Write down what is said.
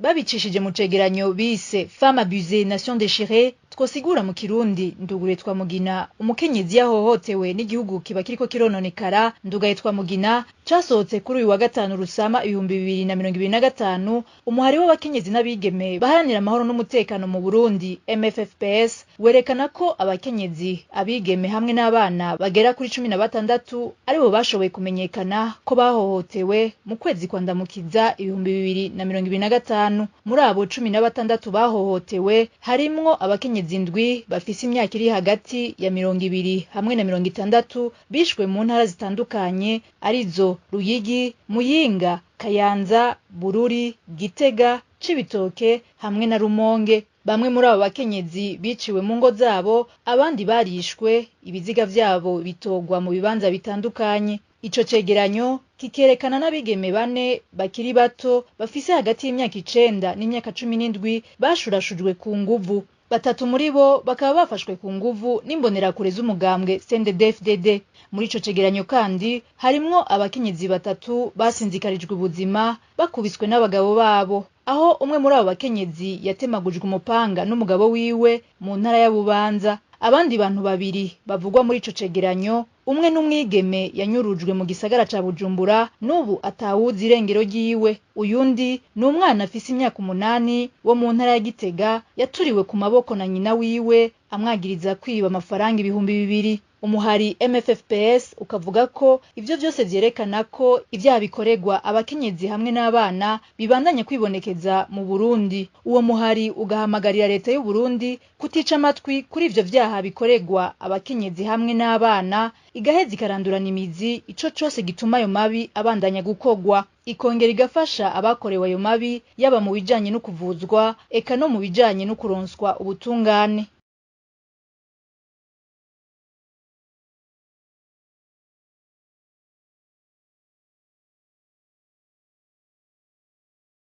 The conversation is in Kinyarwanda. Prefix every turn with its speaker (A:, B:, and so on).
A: Babichishije Muchegeranyo bise Femmes abusées, nation déchirée. Twosigura mu kirundi ndugure twa mugina umukenyezi yahohotewe n'igihugu kiba kiriko kirononekara ndugaye twa mugina casohotse kuri uyu wa gatanu rusama ibihumbi bibiri na mirongo ibiri na gatanu umuhari w'abakenyezi n'abigeme baharanira amahoro n'umutekano mu burundi mffps werekana ko abakenyezi abigeme hamwe n'abana bagera kuri cumi na batandatu ari bo bashoboye kumenyekana ko bahohotewe mu kwezi kwa ndamukiza ibihumbi bibiri na mirongo ibiri na gatanu. Muri abo cumi na batandatu bahohotewe harimwo abakenyezi indwi bafise imyaka iri hagati ya mirongo ibiri hamwe na mirongo itandatu bishwe mu ntara zitandukanye ari zo ruyigi muyinga kayanza bururi gitega cibitoke hamwe na rumonge. Bamwe muri abo bakenyezi biciwe mu ngo zabo abandi barishwe ibiziga vyabo bitogwa mu bibanza bitandukanye. Ico cegeranyo kikerekana n'abigeme bane bakiri bato bafise hagati y'imyaka icenda n'imyaka cumi n'indwi bashurashujwe ku nguvu. Batatu muri bo bakaba bafashwe ku nguvu n'imbonerakure z'umugambwe CNDD-FDD muri ico cegeranyo kandi harimwo abakenyezi batatu basinzikarijwe ubuzima bakubiswe n'abagabo babo. Aho umwe muri abo bakenyezi yatemagujwe umupanga n'umugabo wiwe mu ntara ya Bubanza abandi bantu babiri bavugwa muri ico cegeranyo umwe n'umwigeme yanyurujwe mu gisagara ca Bujumbura n'ubu atawuzi irengero ryiwe. Uyundi ni umwana afise imyaka umunani wo mu ntara ya Gitega yaturiwe ku maboko na nyina wiwe amwagiriza kwiba amafaranga ibihumbi bibiri. Umuhari MFFPS ukavuga ko ivyo vyose vyerekana ko ivyaha bikoregwa abakenyezi hamwe n'abana bibandanye kwibonekeza mu Burundi. Uwo muhari ugahamagarira leta y'u Burundi kutica amatwi kuri ivyo vyaha bikoregwa abakenyezi hamwe n'abana igaheza ikarandurana imizi ico cose gituma ayo mabi abandanya gukogwa. Ikongera igafasha abakorewe ayo mabi yaba mu bijanye no kuvuzwa eka no mu bijanye no kuronswa ubutungane.